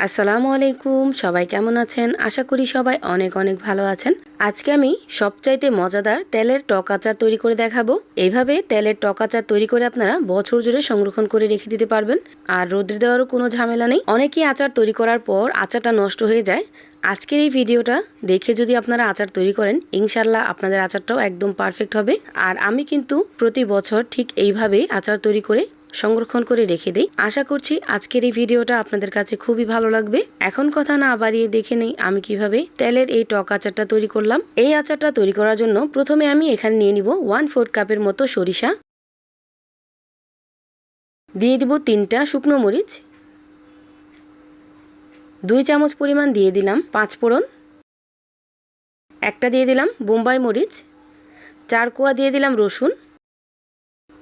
আসসালামু আলাইকুম, সবাই কেমন আছেন? আশা করি সবাই অনেক অনেক ভালো আছেন। আজকে আমি সবচাইতে মজাদার তেলের টক আচার তৈরি করে দেখাবো। এইভাবে তেলের টক আচার তৈরি করে আপনারা বছর জুড়ে সংরক্ষণ করে রেখে দিতে পারবেন। আর রোদ্রে দেওয়ারও কোনো ঝামেলা নেই। অনেকেই আচার তৈরি করার পর আচারটা নষ্ট হয়ে যায়। আজকের এই ভিডিওটা দেখে যদি আপনারা আচার তৈরি করেন ইনশাল্লাহ আপনাদের আচারটাও একদম পারফেক্ট হবে। আর আমি কিন্তু প্রতি বছর ঠিক এইভাবেই আচার তৈরি করে সংরক্ষণ করে রেখে দেই। আশা করছি আজকের এই ভিডিওটা আপনাদের কাছে খুবই ভালো লাগবে। এখন কথা না বাড়িয়ে দেখে নেই আমি কীভাবে তেলের এই টক আচারটা তৈরি করলাম। এই আচারটা তৈরি করার জন্য প্রথমে আমি এখানে নিয়ে নিব ওয়ান ফোর্থ কাপের মতো সরিষা। দিয়ে দিব তিনটা শুকনো মরিচ। দুই চামচ পরিমাণ দিয়ে দিলাম পাঁচ ফোড়ন। একটা দিয়ে দিলাম বোম্বাই মরিচ। চার কোয়া দিয়ে দিলাম রসুন।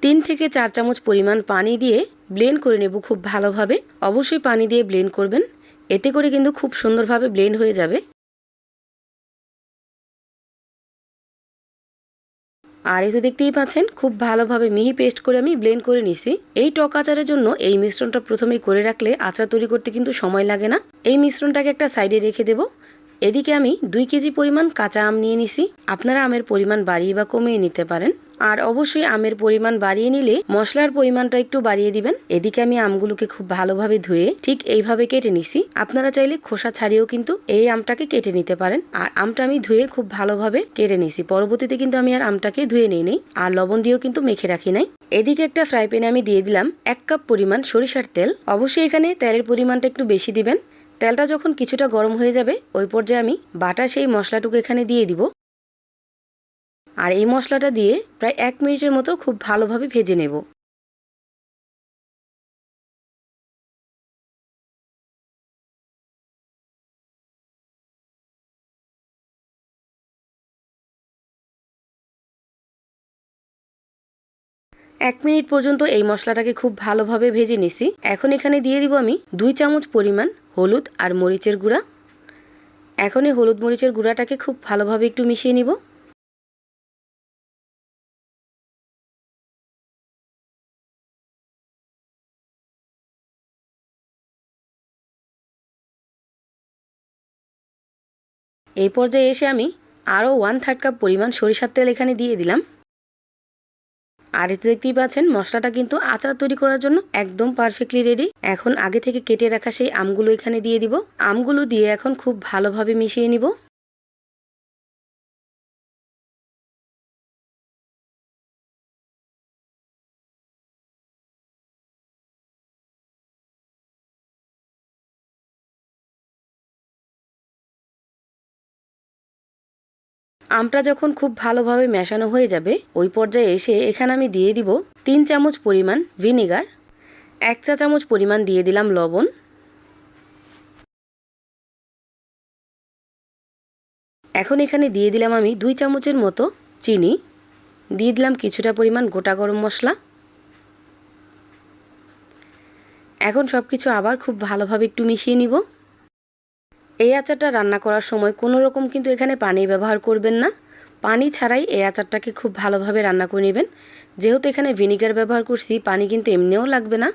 তিন থেকে চার চামচ পরিমাণ পানি দিয়ে ব্লেন্ড করে নেব খুব ভালোভাবে। অবশ্যই পানি দিয়ে ব্লেন্ড করবেন। এতে করে কিন্তু খুব সুন্দরভাবে ব্লেন্ড হয়ে যাবে। আর এই তো দেখতেই পাচ্ছেন, খুব ভালোভাবে মিহি পেস্ট করে আমি ব্লেন্ড করে নিছি। এই টক আচারের জন্য এই মিশ্রণটা প্রথমেই করে রাখলে আচার তৈরি করতে কিন্তু সময় লাগে না। এই মিশ্রণটাকে একটা সাইডে রেখে দেব। এদিকে আমি দুই কেজি পরিমাণ কাঁচা আম নিয়ে নিছি। আপনারা আমের পরিমাণ বাড়িয়ে বা কমিয়ে নিতে পারেন। আর অবশ্যই আমের পরিমাণ বাড়িয়ে নিলে মশলার পরিমাণটা একটু বাড়িয়ে দিবেন। এদিকে আমি আমগুলোকে খুব ভালোভাবে ধুয়ে ঠিক এইভাবে কেটে নিছি। আপনারা চাইলে খোসা ছাড়িয়েও কিন্তু এই আমটাকে কেটে নিতে পারেন। আর আমটা আমি ধুয়ে খুব ভালোভাবে কেটে নিছি। পরবর্তীতে কিন্তু আমি আর আমটাকে ধুয়ে নিয়ে নিই আর লবণ দিয়েও কিন্তু মেখে রাখি নাই। এদিকে একটা ফ্রাই প্যানে আমি দিয়ে দিলাম এক কাপ পরিমাণ সরিষার তেল। অবশ্যই এখানে তেলের পরিমাণটা একটু বেশি দিবেন। তেলটা যখন কিছুটা গরম হয়ে যাবে, ওই পর্যায়ে আমি বাটা সেই মশলাটুকু এখানে দিয়ে দিব। আর এই মশলাটা দিয়ে প্রায় এক মিনিটের মতো খুব ভালোভাবে ভেজে নেব। এক মিনিট পর্যন্ত এই মশলাটাকে খুব ভালোভাবে ভেজে নিছি। এখন এখানে দিয়ে দিব আমি দুই চামচ পরিমাণ হলুদ আর মরিচের গুঁড়া। এখন এই হলুদ মরিচের গুঁড়াটাকে খুব ভালোভাবে একটু মিশিয়ে নিব। এই পর্যায়ে এসে আমি আরও ওয়ান থার্ড কাপ পরিমাণ সরিষার তেল এখানে দিয়ে দিলাম। আর এতে দেখতেই পাচ্ছেন, মশলাটা কিন্তু আচার তৈরি করার জন্য একদম পারফেক্টলি রেডি এখন আগে থেকে কেটে রাখা সেই আমগুলো এখানে দিয়ে দিব। আমগুলো দিয়ে এখন খুব ভালোভাবে মিশিয়ে নিব। আমটা যখন খুব ভালোভাবে মেশানো হয়ে যাবে, ওই পর্যায়ে এসে এখানে আমি দিয়ে দিব তিন চামচ পরিমাণ ভিনিগার, এক চা চামচ পরিমাণ দিয়ে দিলাম লবণ, এখন এখানে দিয়ে দিলাম আমি দুই চামচের মতো চিনি, দিয়ে দিলাম কিছুটা পরিমাণ গোটা গরম মশলা। এখন সব কিছু আবার খুব ভালোভাবে একটু মিশিয়ে নিব। এই আচারটা রান্না করার সময় কোনো রকম কিন্তু এখানে পানি ব্যবহার করবেন না। পানি ছাড়াই এই আচারটাকে খুব ভালোভাবে রান্না করে নেবেন। যেহেতু এখানে ভিনিগার ব্যবহার করছি, পানি কিন্তু এমনিও লাগবে না।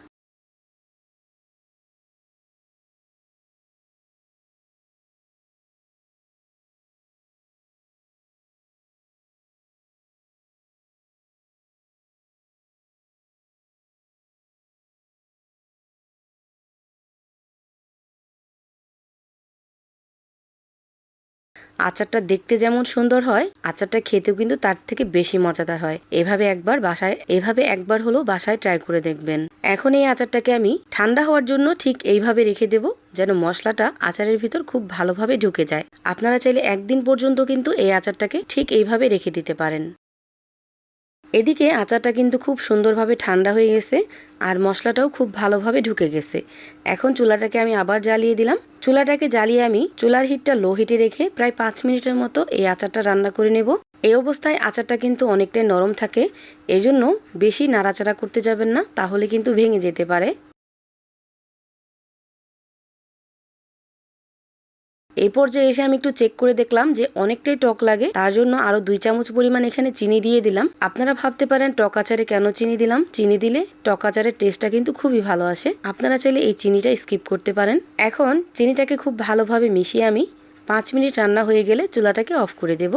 আচারটা দেখতে যেমন সুন্দর হয়, আচারটা খেতেও কিন্তু তার থেকে বেশি মজাদার হয়। এভাবে একবার বাসায়, এভাবে একবার হলো বাসায় ট্রাই করে দেখবেন। এখন এই আচারটাকে আমি ঠান্ডা হওয়ার জন্য ঠিক এইভাবে রেখে দেব, যেন মশলাটা আচারের ভিতর খুব ভালোভাবে ঢুকে যায়। আপনারা চাইলে একদিন পর্যন্ত কিন্তু এই আচারটাকে ঠিক এইভাবে রেখে দিতে পারেন। এদিকে আচারটা কিন্তু খুব সুন্দরভাবে ঠান্ডা হয়ে গেছে আর মশলাটাও খুব ভালোভাবে ঢুকে গেছে। এখন চুলাটাকে আমি আবার জ্বালিয়ে দিলাম। চুলাটাকে জ্বালিয়ে আমি চুলার হিটটা লো হিটে রেখে প্রায় পাঁচ মিনিটের মতো এই আচারটা রান্না করে নেব। এই অবস্থায় আচারটা কিন্তু অনেকটাই নরম থাকে। এজন্য বেশি নাড়াচাড়া করতে যাবেন না, তাহলে কিন্তু ভেঙে যেতে পারে। এই পর্যায়ে এসে আমি একটু চেক করে দেখলাম যে অনেকটাই টক লাগে, তার জন্য আরও দুই চামচ পরিমাণ এখানে চিনি দিয়ে দিলাম। আপনারা ভাবতে পারেন টক আচারে কেন চিনি দিলাম? চিনি দিলে টক আচারের টেস্টটা কিন্তু খুবই ভালো আসে। আপনারা চাইলে এই চিনিটা স্কিপ করতে পারেন। এখন চিনিটাকে খুব ভালোভাবে মিশিয়ে আমি পাঁচ মিনিট রান্না হয়ে গেলে চুলাটাকে অফ করে দেব।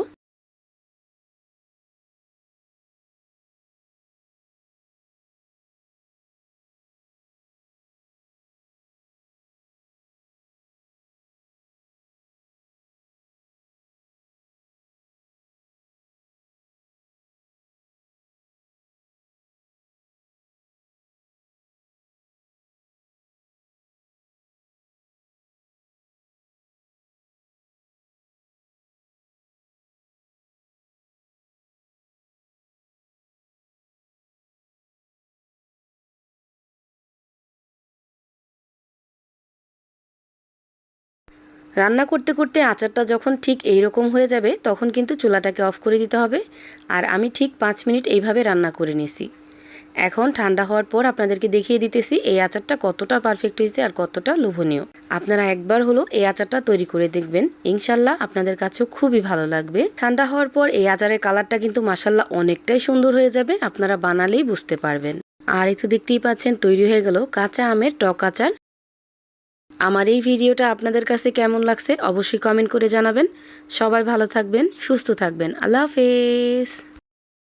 রান্না করতে করতে আচারটা যখন ঠিক এই রকম হয়ে যাবে, তখন কিন্তু চুলাটাকে অফ করে দিতে হবে। আর আমি ঠিক পাঁচ মিনিট এইভাবে রান্না করে নিয়েছি। এখন ঠান্ডা হওয়ার পর আপনাদেরকে দেখিয়ে দিতেছি এই আচারটা কতটা পারফেক্ট হয়েছে আর কতটা লোভনীয়। আপনারা একবার হলো এই আচারটা তৈরি করে দেখবেন। ইনশাল্লাহ আপনাদের কাছেও খুবই ভালো লাগবে। ঠান্ডা হওয়ার পর এই আচারের কালারটা কিন্তু মাসাল্লাহ অনেকটাই সুন্দর হয়ে যাবে, আপনারা বানালেই বুঝতে পারবেন। আর তো দেখতেই পাচ্ছেন তৈরি হয়ে গেল কাঁচা আমের টক আচার। আমার এই ভিডিওটা আপনাদের কাছে কেমন লাগছে অবশ্যই কমেন্ট করে জানাবেন। সবাই ভালো থাকবেন, সুস্থ থাকবেন। আল্লাহ হাফেজ।